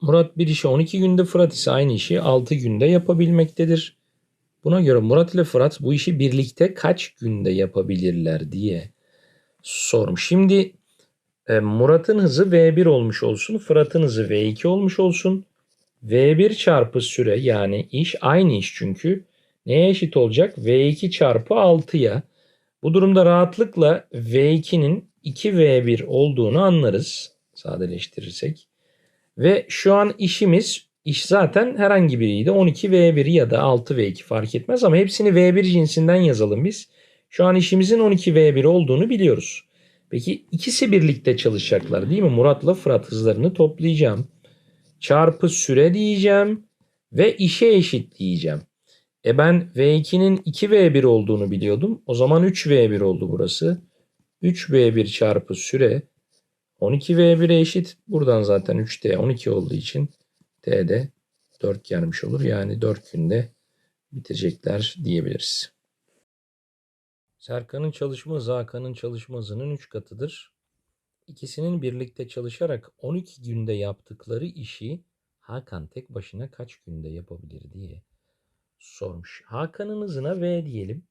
Murat bir işi 12 günde, Fırat ise aynı işi 6 günde yapabilmektedir. Buna göre Murat ile Fırat bu işi birlikte kaç günde yapabilirler diye sormuş. Şimdi e, Murat'ın hızı V1 olmuş olsun, Fırat'ın hızı V2 olmuş olsun. V1 çarpı süre yani iş aynı iş çünkü neye eşit olacak? V2 çarpı 6'ya. Bu durumda rahatlıkla V2'nin 2V1 olduğunu anlarız sadeleştirirsek. Ve şu an işimiz iş zaten herhangi biriydi. 12V1 ya da 6V2 fark etmez ama hepsini V1 cinsinden yazalım biz. Şu an işimizin 12V1 olduğunu biliyoruz. Peki ikisi birlikte çalışacaklar değil mi? Murat'la Fırat hızlarını toplayacağım. Çarpı süre diyeceğim ve işe eşit diyeceğim. E ben V2'nin 2V1 olduğunu biliyordum. O zaman 3V1 oldu burası. 3V1 çarpı süre 12V1'e eşit. Buradan zaten 3T 12 olduğu için T'de 4 gelmiş olur. Yani 4 günde bitirecekler diyebiliriz. Serkan'ın çalışma hızı Hakan'ın çalışma hızının 3 katıdır. İkisinin birlikte çalışarak 12 günde yaptıkları işi Hakan tek başına kaç günde yapabilir diye sormuş. Hakan'ın hızına V diyelim.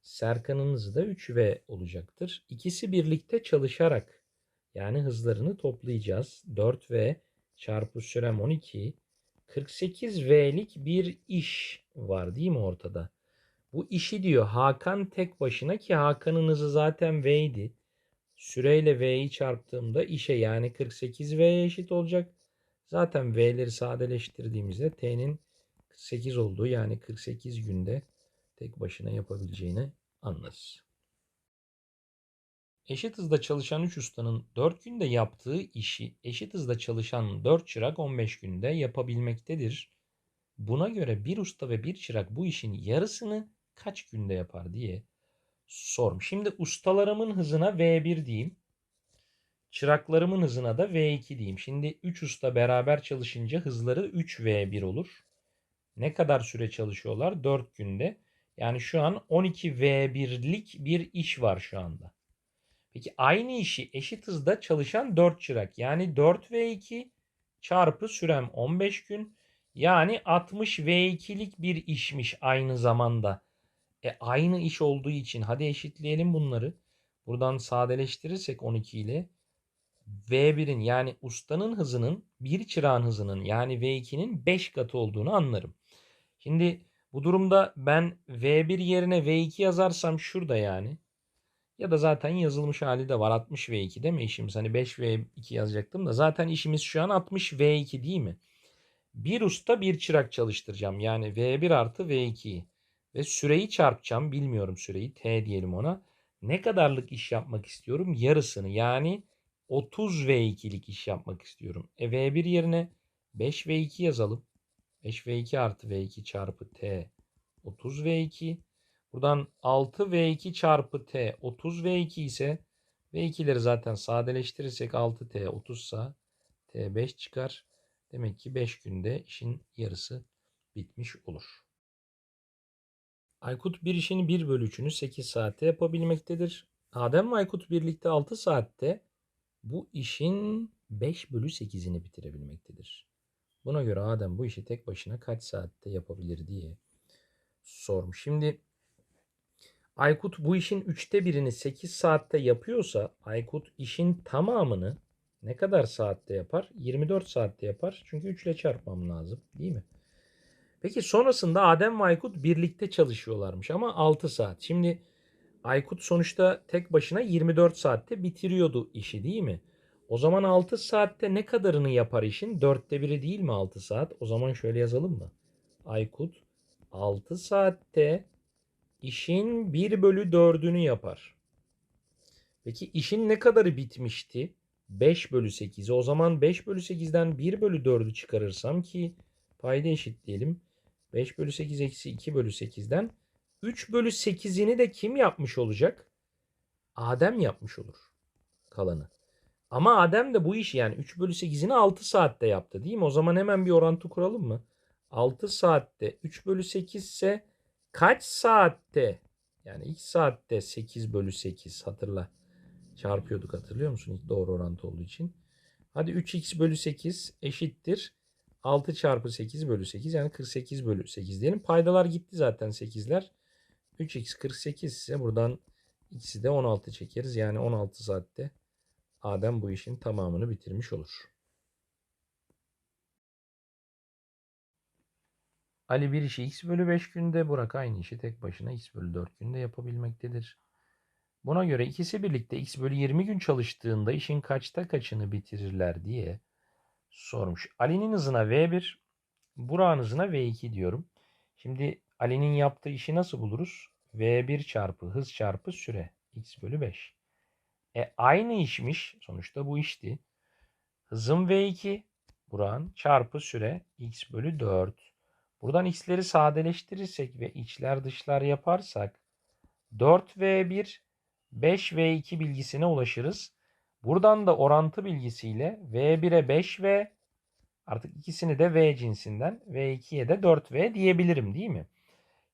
Serkan'ın hızı da 3V olacaktır. İkisi birlikte çalışarak yani hızlarını toplayacağız. 4V çarpı sürem 12. 48V'lik bir iş var değil mi ortada? Bu işi diyor Hakan tek başına ki Hakan'ın hızı zaten V'ydi. Süreyle V'yi çarptığımda işe yani 48V'ye eşit olacak. Zaten V'leri sadeleştirdiğimizde T'nin 48 olduğu yani 48 günde tek başına yapabileceğini anlarız. Eşit hızda çalışan 3 ustanın 4 günde yaptığı işi eşit hızda çalışan 4 çırak 15 günde yapabilmektedir. Buna göre bir usta ve bir çırak bu işin yarısını kaç günde yapar diye sormuş. Şimdi ustalarımın hızına V1 diyeyim. Çıraklarımın hızına da V2 diyeyim. Şimdi 3 usta beraber çalışınca hızları 3V1 olur. Ne kadar süre çalışıyorlar? 4 günde. Yani şu an 12V1'lik bir iş var şu anda. Peki aynı işi eşit hızda çalışan 4 çırak. Yani 4V2 çarpı sürem 15 gün. Yani 60V2'lik bir işmiş aynı zamanda. E aynı iş olduğu için hadi eşitleyelim bunları. Buradan sadeleştirirsek 12 ile V1'in yani ustanın hızının bir çırağın hızının yani V2'nin 5 katı olduğunu anlarım. Şimdi bu durumda ben V1 yerine V2 yazarsam şurada yani ya da zaten yazılmış hali de var 60 V2 değil mi işimiz? Hani 5 V2 yazacaktım da zaten işimiz şu an 60 V2 değil mi? Bir usta bir çırak çalıştıracağım. Yani V1 artı V2'yi. Ve süreyi çarpacağım. Bilmiyorum süreyi. T diyelim ona. Ne kadarlık iş yapmak istiyorum? Yarısını. Yani 30 V2'lik iş yapmak istiyorum. E V1 yerine 5 V2 yazalım. 5 V2 artı V2 çarpı T 30 V2. Buradan 6 V2 çarpı T 30 V2 ise V2'leri zaten sadeleştirirsek 6T 30 ise T 5 çıkar. Demek ki 5 günde işin yarısı bitmiş olur. Aykut bir işin 1 bölü 3'ünü 8 saatte yapabilmektedir. Adem ve Aykut birlikte 6 saatte bu işin 5 bölü 8'ini bitirebilmektedir. Buna göre Adem bu işi tek başına kaç saatte yapabilir diye sormuş. Şimdi Aykut bu işin üçte birini 8 saatte yapıyorsa Aykut işin tamamını ne kadar saatte yapar? 24 saatte yapar. Çünkü 3 ile çarpmam lazım değil mi? Peki sonrasında Adem ve Aykut birlikte çalışıyorlarmış ama 6 saat. Şimdi Aykut sonuçta tek başına 24 saatte bitiriyordu işi değil mi? O zaman 6 saatte ne kadarını yapar işin? 4'te biri değil mi 6 saat? O zaman şöyle yazalım mı? Aykut 6 saatte işin 1 bölü 4'ünü yapar. Peki işin ne kadarı bitmişti? 5 bölü 8'i. O zaman 5 bölü 8'den 1 bölü 4'ü çıkarırsam ki payda eşit diyelim. 5 bölü 8 eksi 2 bölü 8'den 3 bölü 8'ini de kim yapmış olacak? Adem yapmış olur kalanı. Ama Adem de bu işi yani 3 bölü 8'ini 6 saatte yaptı değil mi? O zaman hemen bir orantı kuralım mı? 6 saatte 3 bölü 8 ise kaç saatte yani x saatte 8 bölü 8 hatırla çarpıyorduk hatırlıyor musun? İlk doğru orantı olduğu için. Hadi 3x bölü 8 eşittir. 6 çarpı 8 bölü 8 yani 48 bölü 8 diyelim. Paydalar gitti zaten 8'ler. 3x 48 ise buradan x'i de 16 çekeriz. Yani 16 saatte Adem bu işin tamamını bitirmiş olur. Ali bir işi x bölü 5 günde, Burak aynı işi tek başına x bölü 4 günde yapabilmektedir. Buna göre ikisi birlikte x bölü 20 gün çalıştığında işin kaçta kaçını bitirirler diye sormuş. Ali'nin hızına V1, Burak'ın hızına V2 diyorum. Şimdi Ali'nin yaptığı işi nasıl buluruz? V1 çarpı hız çarpı süre x bölü 5. E aynı işmiş. Sonuçta bu işti. Hızım V2, Burak'ın çarpı süre x bölü 4. Buradan x'leri sadeleştirirsek ve içler dışlar yaparsak 4v1 5v2 bilgisine ulaşırız. Buradan da orantı bilgisiyle v1'e 5v artık ikisini de v cinsinden v2'ye de 4v diyebilirim değil mi?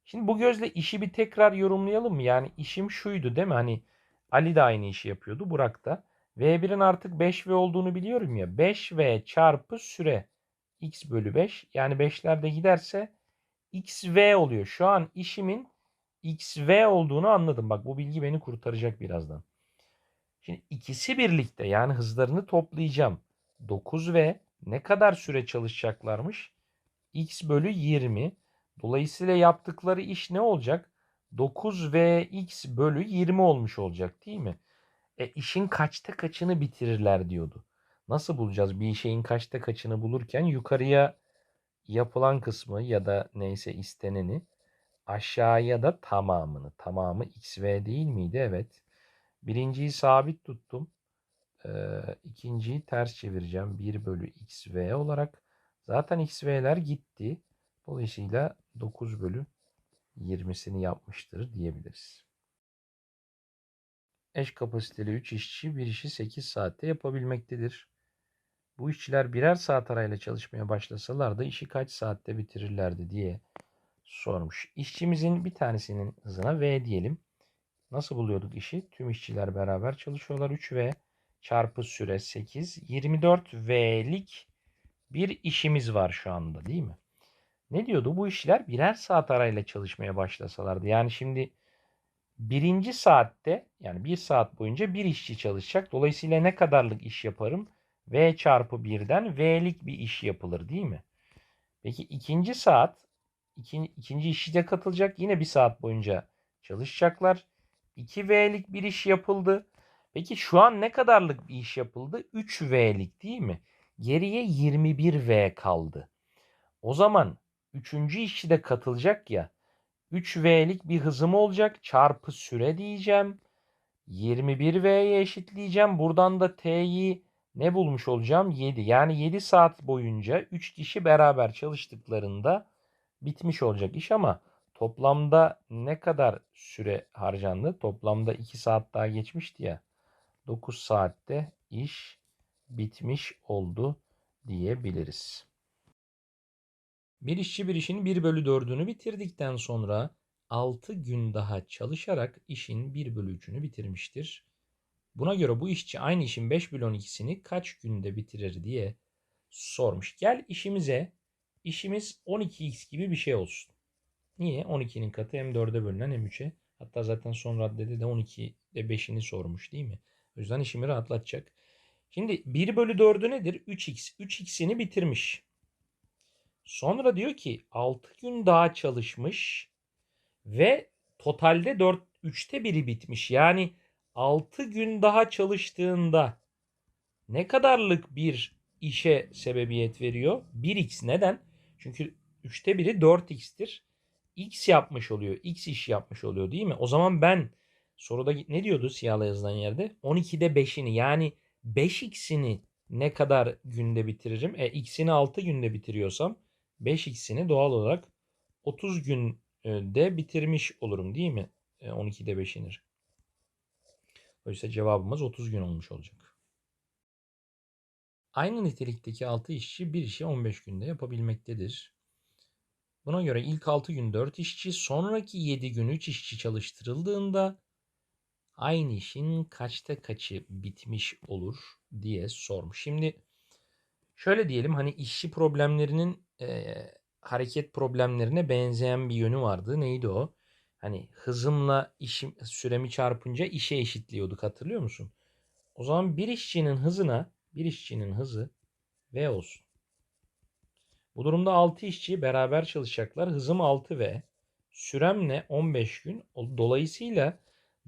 Şimdi bu gözle işi bir tekrar yorumlayalım mı? Yani işim şuydu değil mi? Hani Ali de aynı işi yapıyordu. Burak da. V1'in artık 5V olduğunu biliyorum ya. 5V çarpı süre x bölü 5. Yani 5'ler de giderse xv oluyor. Şu an işimin xv olduğunu anladım. Bak bu bilgi beni kurtaracak birazdan. Şimdi ikisi birlikte yani hızlarını toplayacağım. 9v ne kadar süre çalışacaklarmış? x bölü 20. Dolayısıyla yaptıkları iş ne olacak? 9vx bölü 20 olmuş olacak değil mi? E işin kaçta kaçını bitirirler diyordu. Nasıl bulacağız bir şeyin kaçta kaçını bulurken yukarıya yapılan kısmı ya da neyse isteneni aşağıya da tamamını. Tamamı xv değil miydi? Evet. Birinciyi sabit tuttum. Ee, ikinciyi ters çevireceğim. 1 bölü xv olarak. Zaten xv'ler gitti. Dolayısıyla 9 bölü 20'sini yapmıştır diyebiliriz. Eş kapasiteli 3 işçi bir işi 8 saatte yapabilmektedir. Bu işçiler birer saat arayla çalışmaya başlasalar da işi kaç saatte bitirirlerdi diye sormuş. İşçimizin bir tanesinin hızına V diyelim. Nasıl buluyorduk işi? Tüm işçiler beraber çalışıyorlar. 3V çarpı süre 8. 24V'lik bir işimiz var şu anda değil mi? Ne diyordu? Bu işçiler birer saat arayla çalışmaya başlasalardı. Yani şimdi birinci saatte yani bir saat boyunca bir işçi çalışacak. Dolayısıyla ne kadarlık iş yaparım? V çarpı 1'den V'lik bir iş yapılır değil mi? Peki ikinci saat ikinci, ikinci işi de katılacak. Yine bir saat boyunca çalışacaklar. 2V'lik bir iş yapıldı. Peki şu an ne kadarlık bir iş yapıldı? 3V'lik değil mi? Geriye 21V kaldı. O zaman üçüncü işçi de katılacak ya. 3V'lik bir hızım olacak. Çarpı süre diyeceğim. 21V'ye eşitleyeceğim. Buradan da T'yi ne bulmuş olacağım? 7. Yani 7 saat boyunca 3 kişi beraber çalıştıklarında bitmiş olacak iş ama toplamda ne kadar süre harcandı? Toplamda 2 saat daha geçmişti ya. 9 saatte iş bitmiş oldu diyebiliriz. Bir işçi bir işin 1 bölü 4'ünü bitirdikten sonra 6 gün daha çalışarak işin 1 bölü 3'ünü bitirmiştir. Buna göre bu işçi aynı işin 5 bölü 12'sini kaç günde bitirir diye sormuş. Gel işimize işimiz 12x gibi bir şey olsun. Niye? 12'nin katı hem 4'e bölünen hem 3'e. Hatta zaten son raddede de 12'de 5'ini sormuş değil mi? O yüzden işimi rahatlatacak. Şimdi 1 bölü 4'ü nedir? 3x. 3x'ini bitirmiş. Sonra diyor ki 6 gün daha çalışmış ve totalde 4 3'te 1'i bitmiş. Yani 6 gün daha çalıştığında ne kadarlık bir işe sebebiyet veriyor? 1x neden? Çünkü 3'te 1'i 4x'tir. X yapmış oluyor. X iş yapmış oluyor değil mi? O zaman ben soruda ne diyordu siyahla yazılan yerde? 12'de 5'ini yani 5x'ini ne kadar günde bitiririm? E x'ini 6 günde bitiriyorsam 5x'ini doğal olarak 30 günde bitirmiş olurum değil mi? 12'de e, 5'ini. Dolayısıyla cevabımız 30 gün olmuş olacak. Aynı nitelikteki 6 işçi bir işi 15 günde yapabilmektedir. Buna göre ilk 6 gün 4 işçi, sonraki 7 gün 3 işçi çalıştırıldığında aynı işin kaçta kaçı bitmiş olur diye sormuş. Şimdi şöyle diyelim hani işçi problemlerinin e, hareket problemlerine benzeyen bir yönü vardı. Neydi o? Hani hızımla işim, süremi çarpınca işe eşitliyorduk hatırlıyor musun? O zaman bir işçinin hızına bir işçinin hızı V olsun. Bu durumda 6 işçi beraber çalışacaklar. Hızım 6V. Sürem ne? 15 gün. Dolayısıyla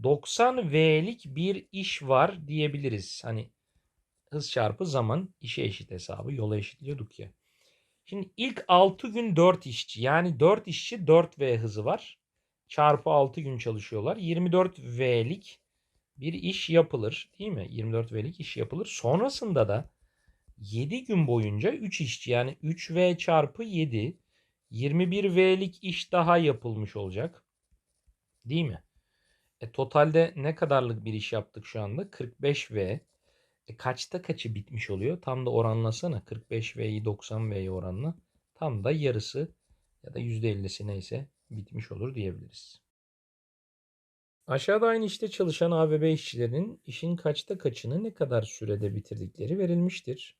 90 V'lik bir iş var diyebiliriz. Hani hız çarpı zaman işe eşit hesabı yola eşitliyorduk ya. Şimdi ilk 6 gün 4 işçi yani 4 işçi 4V hızı var. Çarpı 6 gün çalışıyorlar. 24V'lik bir iş yapılır değil mi? 24V'lik iş yapılır. Sonrasında da 7 gün boyunca 3 işçi yani 3V çarpı 7 21V'lik iş daha yapılmış olacak. Değil mi? E, totalde ne kadarlık bir iş yaptık şu anda? 45V. E, kaçta kaçı bitmiş oluyor? Tam da oranlasana. 45V'yi 90V'ye oranla. Tam da yarısı ya da %50'si neyse bitmiş olur diyebiliriz. Aşağıda aynı işte çalışan A ve B işçilerinin işin kaçta kaçını ne kadar sürede bitirdikleri verilmiştir.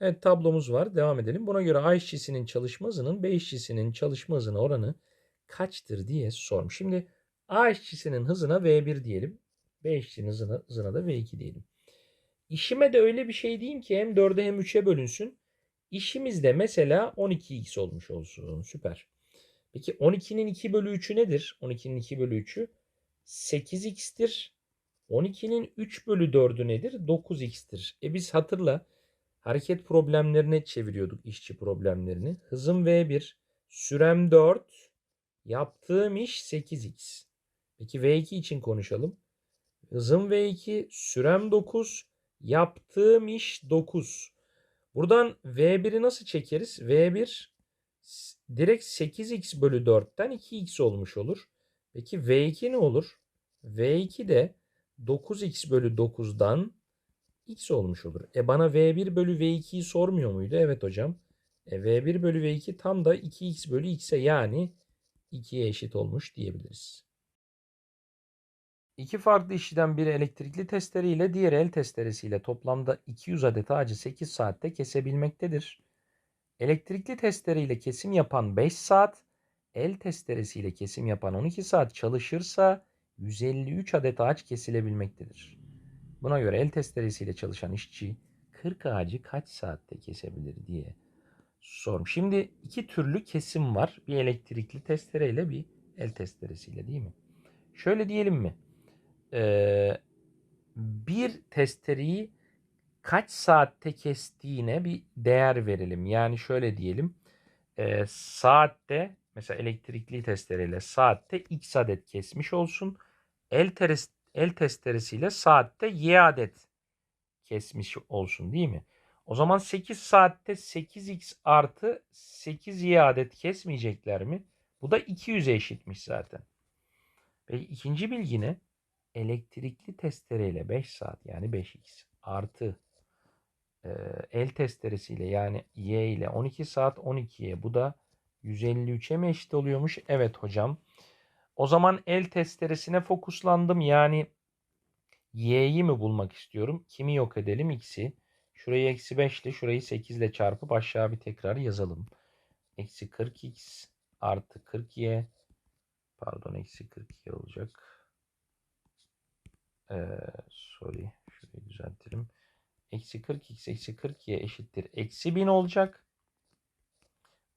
Evet tablomuz var. Devam edelim. Buna göre A işçisinin çalışma hızının B işçisinin çalışma hızına oranı kaçtır diye sormuş. Şimdi A işçisinin hızına V1 diyelim. B işçinin hızına, hızına da V2 diyelim. İşime de öyle bir şey diyeyim ki hem 4'e hem 3'e bölünsün. İşimiz de mesela 12x olmuş olsun. Süper. Peki 12'nin 2 bölü 3'ü nedir? 12'nin 2 bölü 3'ü 8x'tir. 12'nin 3 bölü 4'ü nedir? 9x'tir. E biz hatırla hareket problemlerine çeviriyorduk işçi problemlerini. Hızım V1, sürem 4, yaptığım iş 8x. Peki V2 için konuşalım. Hızım V2, sürem 9, yaptığım iş 9. Buradan V1'i nasıl çekeriz? V1 direkt 8x bölü 4'ten 2x olmuş olur. Peki V2 ne olur? V2 de 9x bölü 9'dan x olmuş olur. E bana V1 bölü V2'yi sormuyor muydu? Evet hocam. E V1 bölü V2 tam da 2x bölü x'e yani 2'ye eşit olmuş diyebiliriz. İki farklı işçiden biri elektrikli testere ile diğeri el testeresiyle toplamda 200 adet ağacı 8 saatte kesebilmektedir. Elektrikli testere ile kesim yapan 5 saat, el testeresiyle kesim yapan 12 saat çalışırsa 153 adet ağaç kesilebilmektedir. Buna göre el testeresiyle çalışan işçi 40 ağacı kaç saatte kesebilir diye sormuş. Şimdi iki türlü kesim var. Bir elektrikli testereyle bir el testeresiyle değil mi? Şöyle diyelim mi? Ee, bir testereyi kaç saatte kestiğine bir değer verelim. Yani şöyle diyelim. E, saatte mesela elektrikli testereyle saatte x adet kesmiş olsun. El, teres, el testeresiyle saatte y adet kesmiş olsun değil mi? O zaman 8 saatte 8x artı 8y adet kesmeyecekler mi? Bu da 200'e eşitmiş zaten. Peki ikinci bilgi ne? Elektrikli testereyle 5 saat yani 5x artı el testeresiyle yani y ile 12 saat 12'ye bu da 153'e mi eşit oluyormuş? Evet hocam. O zaman el testeresine fokuslandım. Yani y'yi mi bulmak istiyorum? Kimi yok edelim? X'i. Şurayı eksi 5 ile şurayı 8 ile çarpıp aşağı bir tekrar yazalım. Eksi 40x artı 40y pardon eksi 40y olacak. Ee, sorry. Şurayı düzeltelim. Eksi 40x eksi 40y eşittir. Eksi 1000 olacak.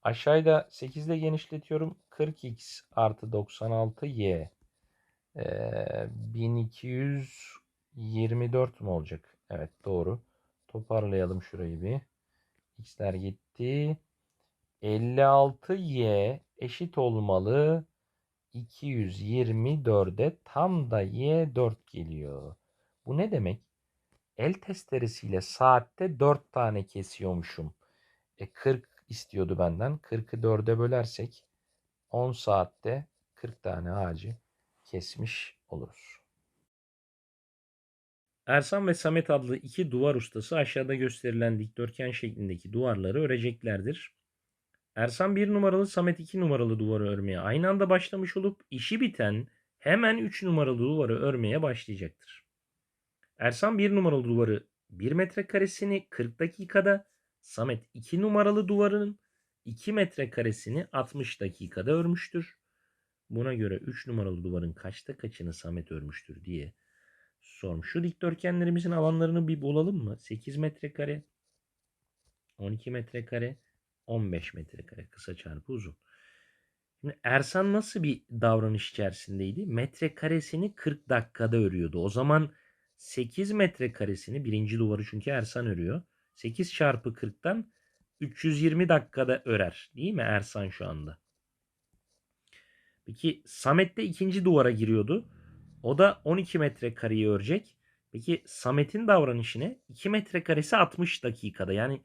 Aşağıda 8 ile genişletiyorum. 40x artı 96y. Ee, 1224 mu olacak? Evet doğru. Toparlayalım şurayı bir. X'ler gitti. 56y eşit olmalı. 224'e tam da y 4 geliyor. Bu ne demek? El testeresiyle saatte 4 tane kesiyormuşum. E 40 istiyordu benden. 40'ı 4'e bölersek 10 saatte 40 tane ağacı kesmiş oluruz. Ersan ve Samet adlı iki duvar ustası aşağıda gösterilen dikdörtgen şeklindeki duvarları öreceklerdir. Ersan bir numaralı, Samet iki numaralı duvarı örmeye aynı anda başlamış olup işi biten hemen üç numaralı duvarı örmeye başlayacaktır. Ersan bir numaralı duvarı 1 metrekaresini 40 dakikada, Samet 2 numaralı duvarının 2 metrekaresini 60 dakikada örmüştür. Buna göre 3 numaralı duvarın kaçta kaçını Samet örmüştür diye sormuş. Şu dikdörtgenlerimizin alanlarını bir bulalım mı? 8 metrekare, 12 metrekare, 15 metrekare. Kısa çarpı uzun. Şimdi Ersan nasıl bir davranış içerisindeydi? Metrekaresini 40 dakikada örüyordu. O zaman 8 metrekaresini birinci duvarı çünkü Ersan örüyor. 8 çarpı 40'tan 320 dakikada örer. Değil mi Ersan şu anda? Peki Samet de ikinci duvara giriyordu. O da 12 metrekareyi örecek. Peki Samet'in davranışı ne? 2 metrekaresi 60 dakikada. Yani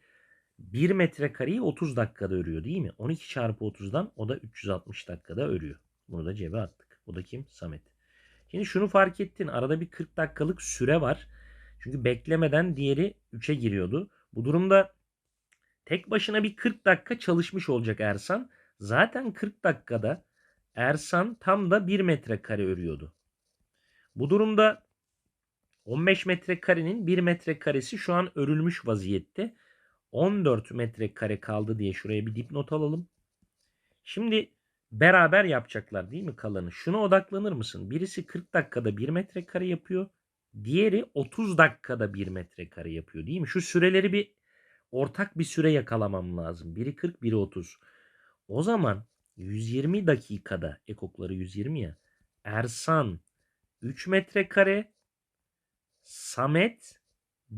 1 metrekareyi 30 dakikada örüyor değil mi? 12 çarpı 30'dan o da 360 dakikada örüyor. Bunu da cebe attık. Bu da kim? Samet. Şimdi şunu fark ettin. Arada bir 40 dakikalık süre var. Çünkü beklemeden diğeri 3'e giriyordu. Bu durumda tek başına bir 40 dakika çalışmış olacak Ersan. Zaten 40 dakikada Ersan tam da 1 metrekare örüyordu. Bu durumda 15 metrekarenin 1 metrekaresi şu an örülmüş vaziyette. 14 metrekare kaldı diye şuraya bir dipnot alalım. Şimdi beraber yapacaklar değil mi kalanı? Şuna odaklanır mısın? Birisi 40 dakikada 1 metrekare yapıyor. Diğeri 30 dakikada 1 metrekare yapıyor değil mi? Şu süreleri bir ortak bir süre yakalamam lazım. Biri 40, biri 30. O zaman 120 dakikada ekokları 120 ya. Ersan 3 metrekare, Samet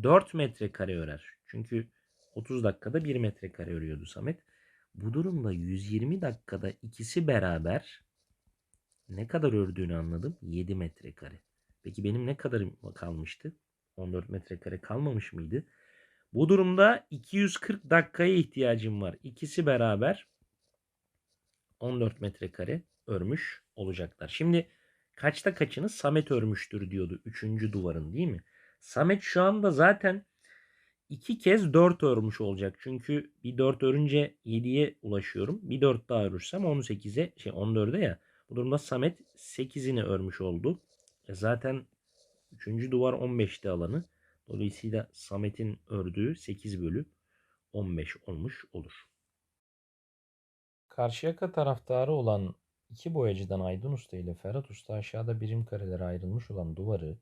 4 metrekare örer. Çünkü 30 dakikada 1 metrekare örüyordu Samet. Bu durumda 120 dakikada ikisi beraber ne kadar ördüğünü anladım. 7 metrekare. Peki benim ne kadar kalmıştı? 14 metrekare kalmamış mıydı? Bu durumda 240 dakikaya ihtiyacım var. İkisi beraber 14 metrekare örmüş olacaklar. Şimdi kaçta kaçını Samet örmüştür diyordu 3. duvarın değil mi? Samet şu anda zaten iki kez 4 örmüş olacak. Çünkü bir 4 örünce 7'ye ulaşıyorum. Bir 4 daha örürsem 18'e şey 14'e ya. Bu durumda Samet 8'ini örmüş oldu. E zaten 3. duvar 15'te alanı. Dolayısıyla Samet'in ördüğü 8 bölü 15 olmuş olur. Karşıyaka taraftarı olan iki boyacıdan Aydın Usta ile Ferhat Usta aşağıda birim karelere ayrılmış olan duvarı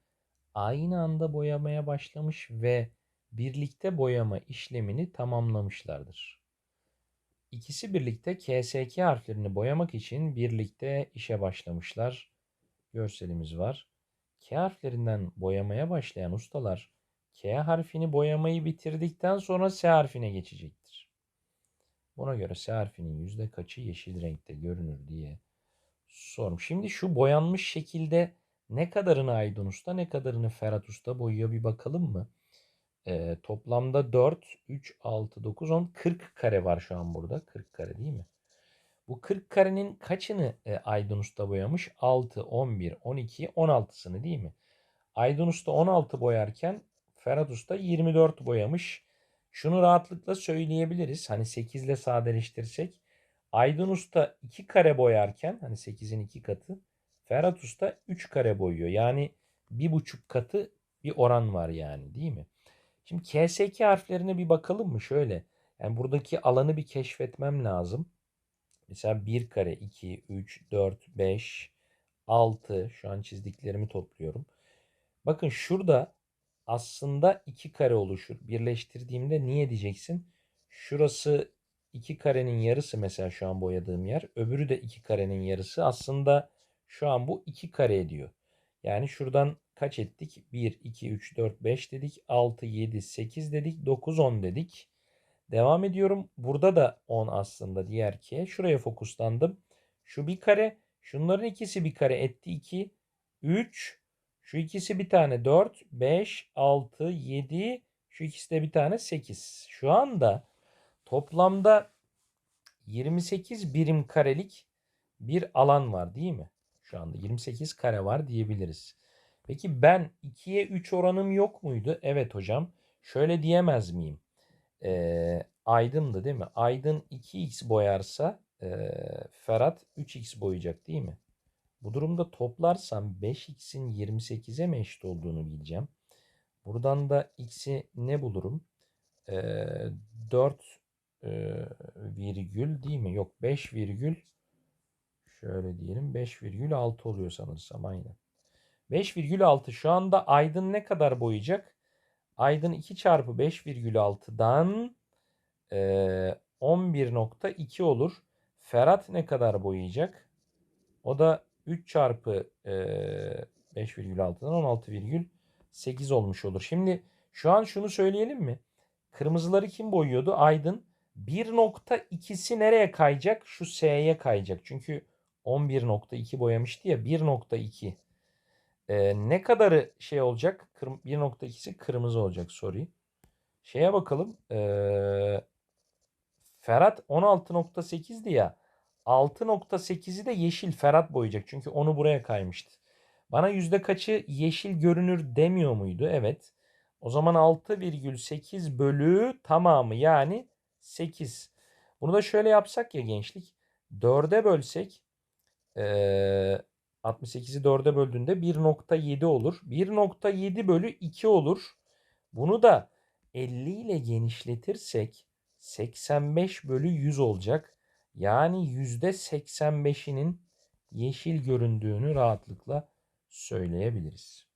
aynı anda boyamaya başlamış ve birlikte boyama işlemini tamamlamışlardır. İkisi birlikte KSK harflerini boyamak için birlikte işe başlamışlar. Görselimiz var. K harflerinden boyamaya başlayan ustalar K harfini boyamayı bitirdikten sonra S harfine geçecektir. Buna göre S harfinin yüzde kaçı yeşil renkte görünür diye sormuş. Şimdi şu boyanmış şekilde ne kadarını Aydın Usta ne kadarını Ferhat Usta boyuyor bir bakalım mı? Ee, toplamda 4, 3, 6, 9, 10, 40 kare var şu an burada. 40 kare değil mi? Bu 40 karenin kaçını e, Aydın Usta boyamış? 6, 11, 12, 16'sını değil mi? Aydın Usta 16 boyarken Ferhat Usta 24 boyamış. Şunu rahatlıkla söyleyebiliriz. Hani 8 ile sadeleştirsek. Aydın Usta 2 kare boyarken hani 8'in 2 katı. Ferhat Usta 3 kare boyuyor. Yani bir buçuk katı bir oran var yani değil mi? Şimdi KSK harflerine bir bakalım mı? Şöyle. Yani buradaki alanı bir keşfetmem lazım. Mesela 1 kare, 2, 3, 4, 5, 6. Şu an çizdiklerimi topluyorum. Bakın şurada aslında 2 kare oluşur. Birleştirdiğimde niye diyeceksin? Şurası 2 karenin yarısı mesela şu an boyadığım yer. Öbürü de 2 karenin yarısı. Aslında şu an bu 2 kare ediyor. Yani şuradan kaç ettik? 1, 2, 3, 4, 5 dedik. 6, 7, 8 dedik. 9, 10 dedik. Devam ediyorum. Burada da 10 aslında diğer ki. Şuraya fokuslandım. Şu bir kare. Şunların ikisi bir kare etti 2. 3. Şu ikisi bir tane 4. 5, 6, 7. Şu ikisi de bir tane 8. Şu anda toplamda 28 birim karelik bir alan var değil mi? Şu anda 28 kare var diyebiliriz. Peki ben 2'ye 3 oranım yok muydu? Evet hocam. Şöyle diyemez miyim? Ee, Aydın'dı değil mi? Aydın 2x boyarsa e, Ferhat 3x boyayacak değil mi? Bu durumda toplarsam 5x'in 28'e mi eşit olduğunu bileceğim. Buradan da x'i ne bulurum? Ee, 4 e, virgül değil mi? Yok 5 virgül şöyle diyelim 5 virgül 6 oluyor sanırsam aynen. 5,6 şu anda Aydın ne kadar boyayacak? Aydın 2 çarpı 5,6'dan e, 11.2 olur. Ferhat ne kadar boyayacak? O da 3 çarpı e, 5,6'dan 16,8 olmuş olur. Şimdi şu an şunu söyleyelim mi? Kırmızıları kim boyuyordu? Aydın. 1.2'si nereye kayacak? Şu S'ye kayacak. Çünkü 11.2 boyamıştı ya 1.2. Ee, ne kadarı şey olacak? Kırm 1.2'si kırmızı olacak. Sorry. Şeye bakalım. Ee, Ferhat 16.8'di ya. 6.8'i de yeşil Ferhat boyayacak. Çünkü onu buraya kaymıştı. Bana yüzde kaçı yeşil görünür demiyor muydu? Evet. O zaman 6,8 bölü tamamı yani 8. Bunu da şöyle yapsak ya gençlik. 4'e bölsek ee, 68'i 4'e böldüğünde 1.7 olur. 1.7 bölü 2 olur. Bunu da 50 ile genişletirsek 85 bölü 100 olacak. Yani %85'inin yeşil göründüğünü rahatlıkla söyleyebiliriz.